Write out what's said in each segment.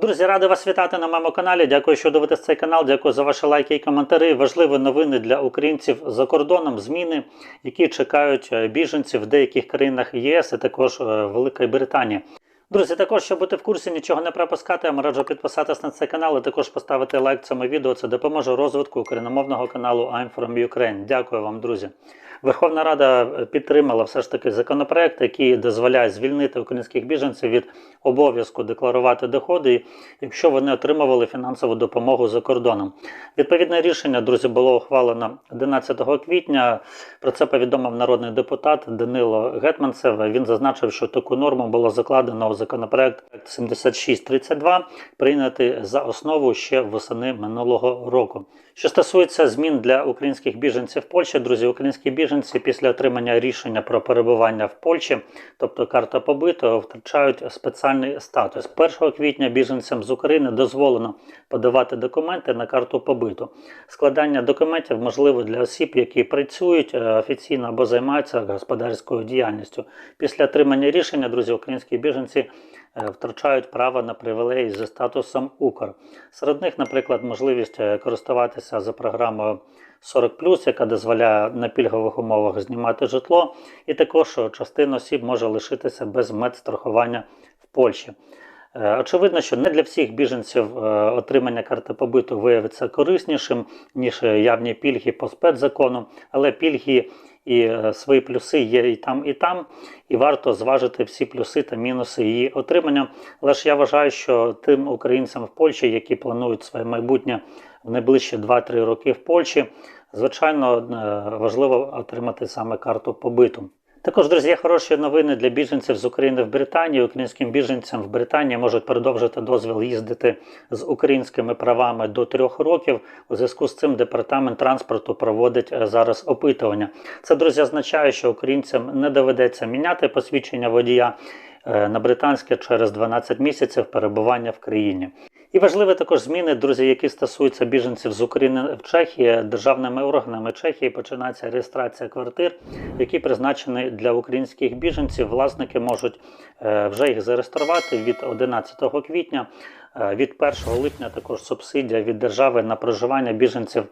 Друзі, радий вас вітати на моєму каналі. Дякую, що дивитесь цей канал. Дякую за ваші лайки і коментарі. Важливі новини для українців за кордоном. Зміни, які чекають е, біженців в деяких країнах ЄС і також е, Великої Британії. Друзі, також, щоб бути в курсі, нічого не пропускати, я раджу підписатись на цей канал і також поставити лайк цьому відео. Це допоможе розвитку україномовного каналу I'm from Ukraine. Дякую вам, друзі. Верховна Рада е, підтримала все ж таки законопроект, який дозволяє звільнити українських біженців від обов'язку декларувати доходи, якщо вони отримували фінансову допомогу за кордоном. Відповідне рішення, друзі, було ухвалено 11 квітня. Про це повідомив народний депутат Данило Гетманцев. Він зазначив, що таку норму було закладено у законопроект 7632, прийнятий за основу ще восени минулого року. Що стосується змін для українських біженців Польщі, друзі, українські біженці після отримання рішення про перебування в Польщі, тобто карта побитого, втрачають спеціальний статус. 1 квітня біженцям з України дозволено подавати документи на карту побиту. Складання документів можливо для осіб, які працюють е, офіційно або займаються господарською діяльністю. Після отримання рішення, друзі, українські біженці втрачають право на привілеї зі статусом Укр. Серед них, наприклад, можливість е, користуватися за програмою 40+, яка дозволяє на пільгових умовах знімати житло, і також е, частина осіб може лишитися без медстрахування в Польщі. Е, Очевидно, що не для всіх біженців е, отримання карти побиту виявиться кориснішим, ніж е, явні пільги по спецзакону, але пільги і е, свої плюси є і там, і там, і варто зважити всі плюси та мінуси її отримання. Але ж я вважаю, що тим українцям в Польщі, які планують своє майбутнє в найближчі 2-3 роки в Польщі, звичайно е, важливо отримати саме карту побиту. Також, друзі, хороші новини для біженців з України в Британії. Українським біженцям в Британії можуть продовжити дозвіл їздити з українськими правами до трьох років. У зв'язку з цим департамент транспорту проводить е, зараз опитування. Це, друзі, означає, що українцям не доведеться міняти посвідчення водія е, на британське через 12 місяців перебування в країні. І важливі також зміни, друзі, які стосуються біженців з України в Чехії. Державними органами Чехії починається реєстрація квартир, які призначені для українських біженців. Власники можуть е, вже їх зареєструвати від 11 квітня. Е, Від 1 липня також субсидія від держави на проживання біженців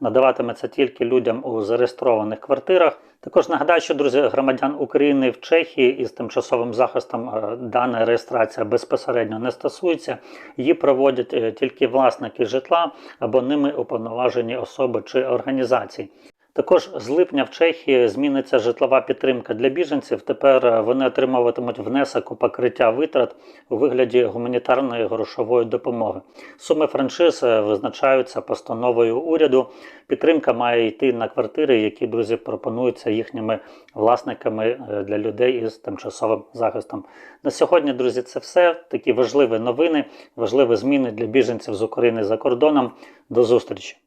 надаватиметься тільки людям у зареєстрованих квартирах. Також нагадаю, що друзі, громадян України в Чехії із тимчасовим захистом е, дана реєстрація безпосередньо не стосується. Її проводять е, тільки власники житла або ними уповноважені особи чи організації. Також з липня в Чехії зміниться житлова підтримка для біженців. Тепер е, вони отримуватимуть внесок у покриття витрат у вигляді гуманітарної грошової допомоги. Суми франшиз е, визначаються постановою уряду. Підтримка має йти на квартири, які друзі пропонуються їхніми власниками е, для людей із тимчасовим захистом. На сьогодні, друзі, це все. Такі важливі новини, важливі зміни для біженців з України за кордоном. До зустрічі!